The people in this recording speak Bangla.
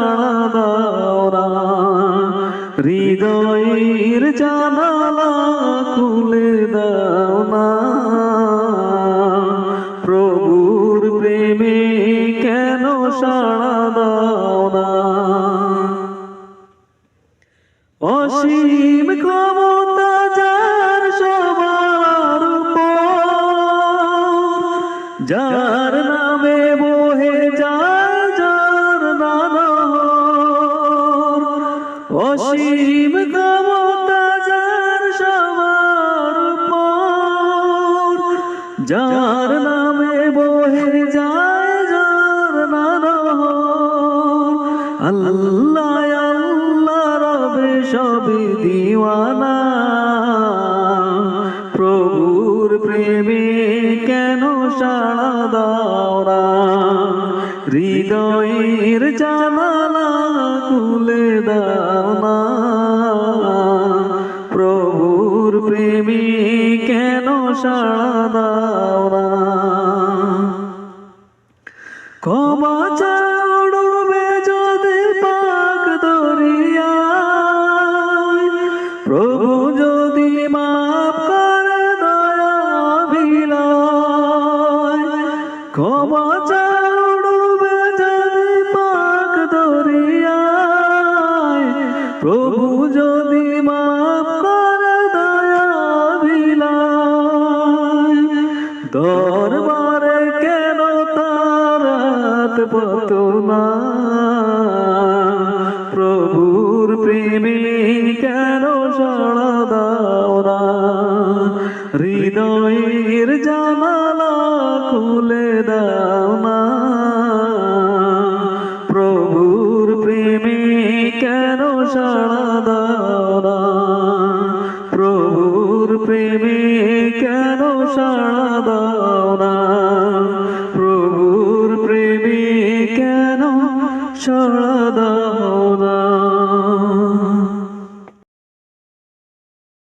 সাড়া দাও হৃদয়ের জানালা খুলে দাও না। প্রভুর প্রেমে কেন সাড়া দাও না? অসীম ক্ষমতা যার সবার যার নামে অসীম ক্ষমতা যার সবার উপর যার নামে বহে যায় যার নানহর আল্লাহ আল্লাহ, রবে সবে দিওয়ানা। হৃদয়ের জানালা খুলে দাও না। প্রভুর প্রেমে কেন সাড়া ক্ষমা চাউড়বে যদি পাক দরিয়ায় প্রভু যদি মাফ করে দয়া বিলায় ক্ষমা পত না প্রভুর প্রেমে কেন সাড়া দাও না? হৃদয়ের জানালা খুলে দাও না। প্রভুর প্রেমে কেন সাড়া দাও প্রভুর প্রেমে কেন সাড়া দাও না? প্রেমে কেন দাও। না